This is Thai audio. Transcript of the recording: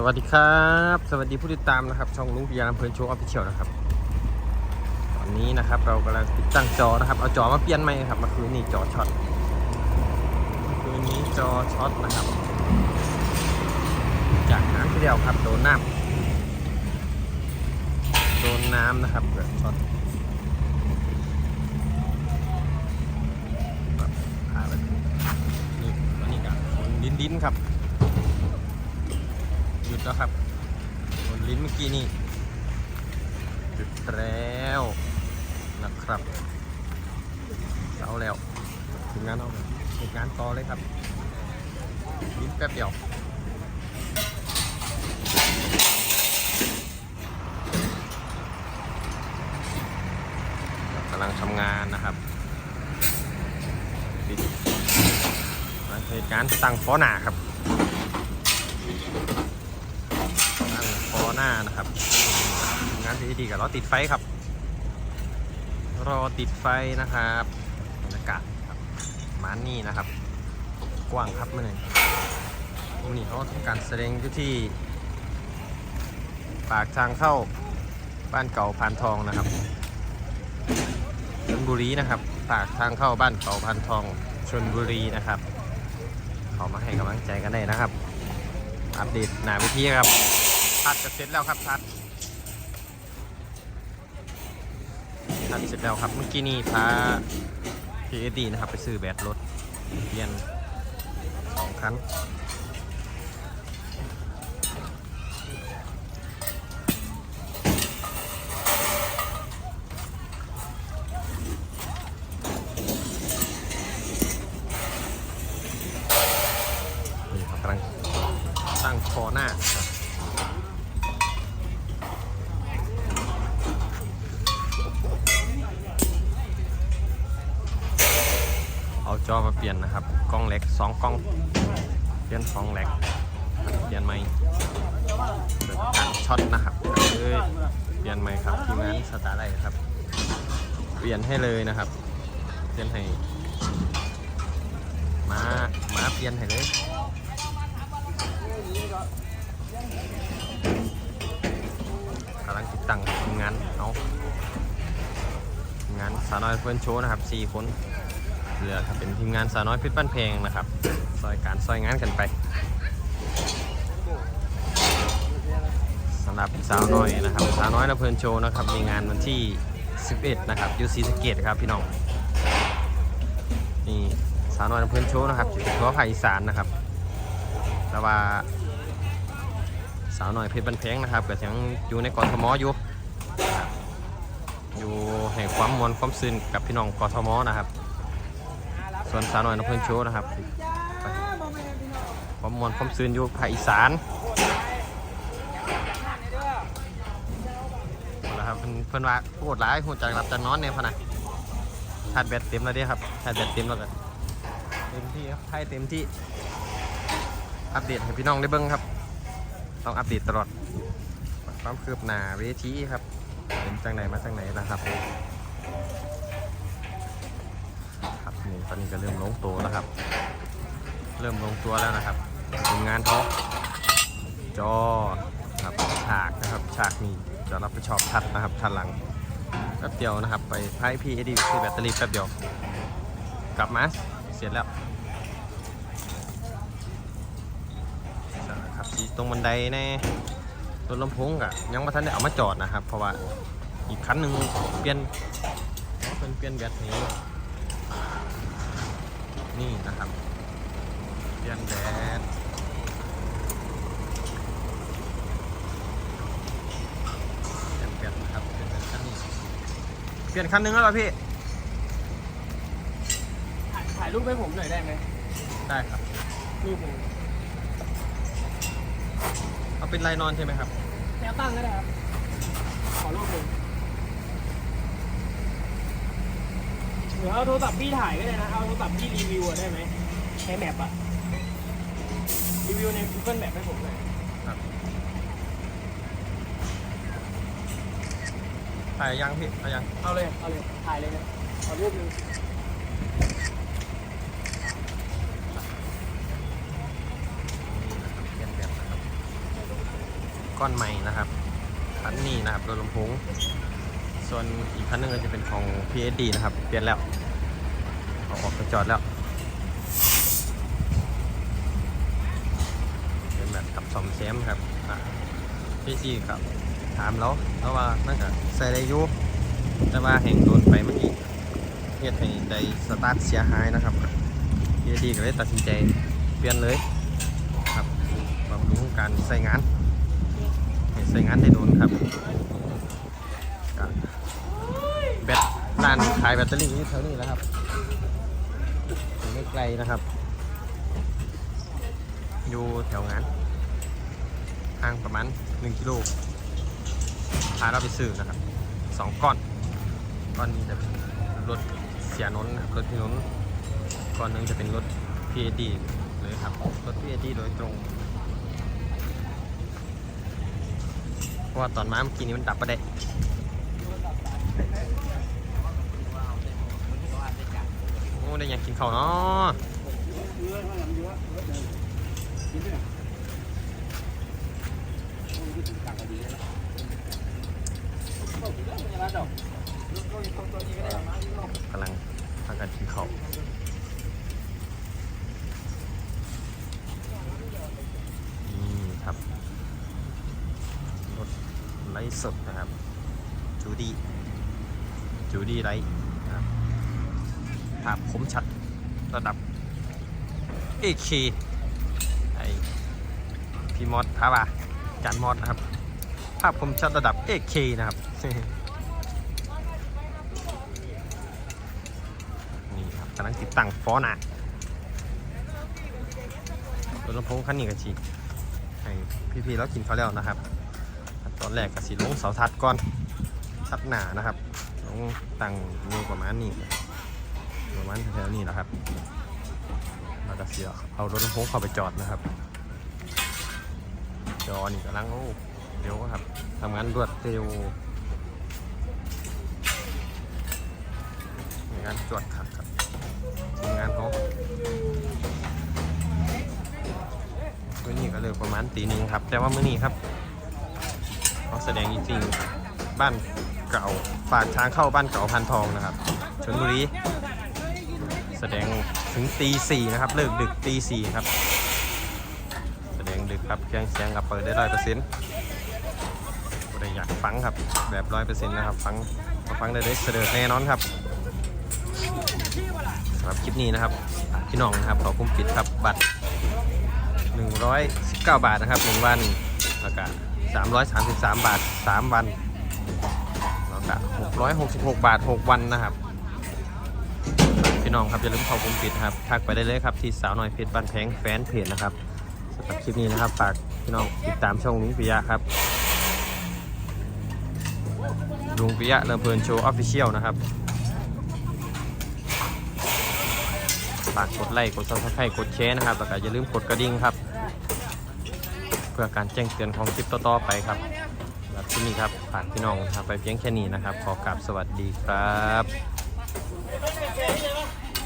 สวัสดีครับ สวัสดีผู้ติดตามนะครับช่องลุงพิยาลำเพลินโชว์ออฟฟิเชียลนะครับ ตอนนี้นะครับเรากำลังติดตั้งจอนะครับ เอาจอมาเปลี่ยนใหม่ครับมาคืนนี้จอช็อตคืนนี้จอช็อตนะครับ จากน้ำที่เดียวครับโดนน้ำโดนน้ำนะครับเกิดช็อตแบบนี่วันนี้กับคนลิ้นลิ้นครับ หยุดแล้วครับบนลิ้นเมื่อกี้นี่หยุดแล้วนะครับเอาแล้วถึงงานเอาเลยถึงงานต่อเลยครับลิ้นแป๊บเดียวกำลังทำงานนะครับปิดเหตุการณ์ตั้งฟ้อหนาครับ ตั้งฟ อหน้านะครับ งานที่ดีกับรอติดไฟครับ รอติดไฟนะครับบรรยากาศครับมานี่นะครับ กว้างครับมื่อนี้วันนี้เขาทำการแสดงอยู่ที่ ปากทางเข้าบ้านเก่าพานทองนะครับชนบุรีนะครับ ปากทางเข้าบ้านเก่าพานทองชนบุรีนะครับเขามาให้กำลังใจกันได้นะครับ อัปเดตหนาวิธีครับ ทัดจะเสร็จแล้วครับทัดทัดเสร็จแล้วครับเมื่อกี้นี่พาพีเอดีนะครับ ไปซื้อแบตรถเปลี่ยนสองคันนี่ครับกำลังตั้งคอหน้าครับเอาจอ มาเปลี่ยนนะครับ กล้องเล็กสองกล้อง เปลี่ยนสองแหลกเปลี่ยนไหมการช็อตนะครับก็เลยเปลี่ยนไหมครับทีมงานสตาร์ไลท์ครับ เปลี่ยนให้เลยนะครับ เปลี่ยนให้มามาเปลี่ยนให้เลยกำลังติดตั้งทีมงานเอางานสาวน้อยเพื่อนโชว์นะครับ4คน เหลือครับเป็นทีมงานสาวน้อยพชรบ้านเพลงนะครับซอยการซอยงานกันไปสำหรับสาวน้อยนะครับสาวน้อยและเพื่อนโชว์นะครับมีงานวันที่ 11 นะครับยูซีสเกตครับพี่น้องนี่สาวน้อยและเพื่อนโชว์นะครับอยู่ทั่วภาคอีสานนะครับแต่ว่าสาวน่อยเพชรบันเพงนะครับก็ยังอยู่ในกรทมอยู่อยู่ให้ความมวลความซึนกับพี่น้องกทมนะครับ ส่วนสาวหน่อยนำเพื่อนโชว์นะครับความมวลความซึนอยู่ภาคอีสานนะครับเพิ่นเพิ่นว่าโคตรร้ายหัวใจรับจะนอนเนี่ยพนะชาร์จแบตเต็มแล้วเด้ครับชาร์จแบตเต็มแล้วกันเต็มที่ครับให้เต็มที่ อัปเดตให้พี่น้องได้เบิ้งครับ ต้องอัปเดตตลอดความคืบหน้าเวทีครับเป็นจังไหนมาจังไหนนะครับ นี่ตอนนี้ก็เริ่มลงตัวแล้วครับ เริ่มลงตัวแล้วนะครับทีมงานเขาจอครับฉากนะครับฉากนี้จะรับผิดชอบทัดนะครับทัดหลังแป๊บเดียวนะครับ ไปไพ่พีเอดีคือแบตเตอรี่แป๊บเดียว กลับมาเสร็จแล้วครับที่ตรงบันไดในรถลำโพงกะยังไม่ทันได้เอามาจอดนะครับ เพราะว่าอีกคันหนึ่งเปลี่ยนเป็นเปลี่ยนแบตนี้ นี่นะครับเปลี่ยนแบตเปลี่ยนแบตนะครับเปลี่ยนแบตคันนี้เปลี่ยนคันหนึ่งแล้วเหรอพี่ ถ่ายถ่ายรูปให้ผมหน่อยได้ไหมได้ครับ รูปผมเอาเป็นลายนอนใช่ไหมครับ แนวตั้งก็ได้ครับ ขอรูปหนึ่ หรือเอาโทรศัพท์พี่ถ่ายก็ได้นะ เอาโทรศัพท์พี่รีวิวอะได้ไหมใช้แมปอะรีวิวใน Google Map ให้ผมหน่อยถ่ายยังพี่ถ่ายยังเอาเลย เอาเลย ถ่ายเลยนะขอรูปหนึ่งนี่นะครับเปลี่ยนแบบนะครับ ก้อนใหม่นะครับคันนี้นะครับรถลำโพง ส่วนอีกคันหนึงก็จะเป็นของ PSD นะครับ เปลี่ยนแล้วเอาออกไปจอดแล้วเป็นแบบกับสอมแซมครับอะพี่ซีครับถามแล้วแล้วว่านั่นก็ใส่ได้อยู่แต่ว่าแห่งโดนไปเมื่อกี้เหตุให้ได้สตาร์ทเสียหายนะครับพี่ดีก็เลยตัดสินใจเปลี่ยนเลยครับบำรุงการใส่งานใส่งานได้โดนครับก็แบต ร้านขายแบตเตอรี่นี่เท่านี้แหล้วครับไม่ไกลนะครับ อยู่แถวงานห่างประมาณ1กิโลพาเราไปซื้อนะครับสองก้อนก้อนนี้จะเป็นรถเสียนนท์นะครับรถพี่นนท์ก้อนหนึงจะเป็นรถ PAD เลยครับรถ PAD โดยตรงเพราะว่าตอนมาเมื่อกี้นี้มันดับไปได้ อ้ได้ยากกินข้าวเนาะกำลังพากันกินข้าวนี่ครับรถไลฟ์สดนะครับ จูดี้จูดี้ไลฟ์นะครับาพคมชัดระดับ AK ไอพี่มอดพาว่าจานมอดนะครับ ภาพคมชัดระดับ AK นะครับนี่ครับกำลังติดตั้งฟอนหนารถลำโพงคันนี้ก็ชีให้พี่ๆแล้วกินเขาแล้วนะครับ ตอนแรกก็สีลงเสาทัดก่อนทัดหนานะครับลงตั้งอยู่ประมาณนี้ ประมาณแถวนี้นะครับแล้วก็เสียเอารถลำโพงเข้าไปจอดนะครับ จอนี่กำลังโอ้เร็วครับทำงานรวดเร็วงานจวดครับครับทีมงานเขามื่อนี้ก็เลยประมาณตีหนึ่งครับ แต่ว่ามื่อนี้ครับเขาแสดงจริงๆบ้านเก่าปากทางเข้าบ้านเก่าพันทองนะครับชลบุรี แสดงถึงตีสี่นะครับ เลิกดึกตีสี่ครับ แสดงดึกครับเครื่องเสียงกับเปิดได้ร้อยเปอร์เซ็นต์ได้อยากฟังครับ แบบร้อยเปอร์เซ็นต์นะครับ ฟังมาฟังได้เลยเสด็จแน่นอนครับสำหรับคลิปนี้นะครับพี่น้องนะครับขอคุ้มปิดครับบัตร 119 บาทนะครับ1วันแล้วก็333 บาท 3 วันแล้วก็666 บาท 6 วันนะครับ พี่น้องครับอย่าลืมเขอคุ้มปิดนะครับทักไปได้เลยครับที่สาวน้อยเพจบ้านแพงแฟนเพจนะครับสำหรับคลิปนี้นะครับฝากพี่น้องติดตามช่องลุงปิยะครับลุงปิยะเริ่มเพลินโชว์ออฟฟิเชียลนะครับฝากกดไลค์กดซับสไครต์กดแชร์นะครับแล้วก็อย่าลืมกดกระดิ่งครับ เพื่อการแจ้งเตือนของคลิปต่อๆไปครับแล้วที่นี่ครับฝากพี่น้องครับไปเพียงแค่นี้นะครับ ขอกราบสวัสดีครับ